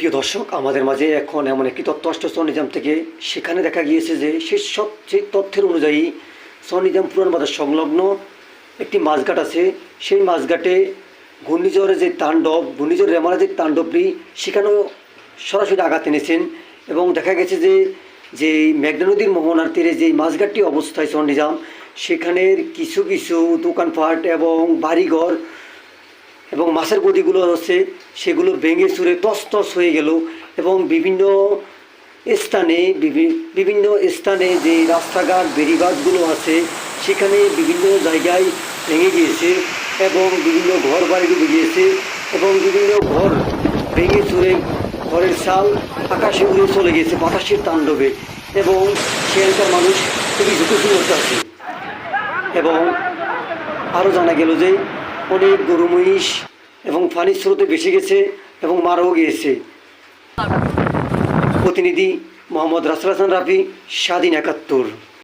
প্রিয় দর্শক, আমাদের মাঝে এখন এমন একটি তথ্য আসছে সনিজাম থেকে। সেখানে দেখা গিয়েছে যে সেই সব সেই তথ্যের অনুযায়ী সনিজাম পুরান বাজার সংলগ্ন একটি মাছঘাট আছে। সেই মাছঘাটে ঘূর্ণিঝড়ের যে তাণ্ডব ঘূর্ণিঝড় রেমারা যে তাণ্ডবটি, সেখানেও সরাসরি আঘাত এনেছেন এবং দেখা গেছে যে যে মেঘনা নদীর মোহনার তীরে যে মাছঘাটটি অবস্থায় সন্নিজাম সেখানের কিছু কিছু দোকানপাট এবং বাড়িঘর এবং মাছের গদিগুলো হচ্ছে সেগুলো ভেঙে চুরে টস হয়ে গেল এবং বিভিন্ন স্থানে বিভিন্ন স্থানে যে রাস্তাঘাট বেরিবাদগুলো আছে, সেখানে বিভিন্ন জায়গায় ভেঙে গিয়েছে এবং বিভিন্ন ঘর বাড়ি ডুবে গিয়েছে এবং বিভিন্ন ঘর ভেঙে চুরে ঘরের চাল আকাশে উড়ে চলে গিয়েছে বাতাসের তাণ্ডবে এবং সেখানকার মানুষ খুবই ঝুঁকিপূর্ণ আছে। এবং আরও জানা গেল যে অনেক গরু মহিষ এবং পানির স্রোতে ভেসে গেছে এবং মারাও গিয়েছে। প্রতিনিধি মোহাম্মদ রাসুল হাসান রাফি, স্বাধীন একাত্তর।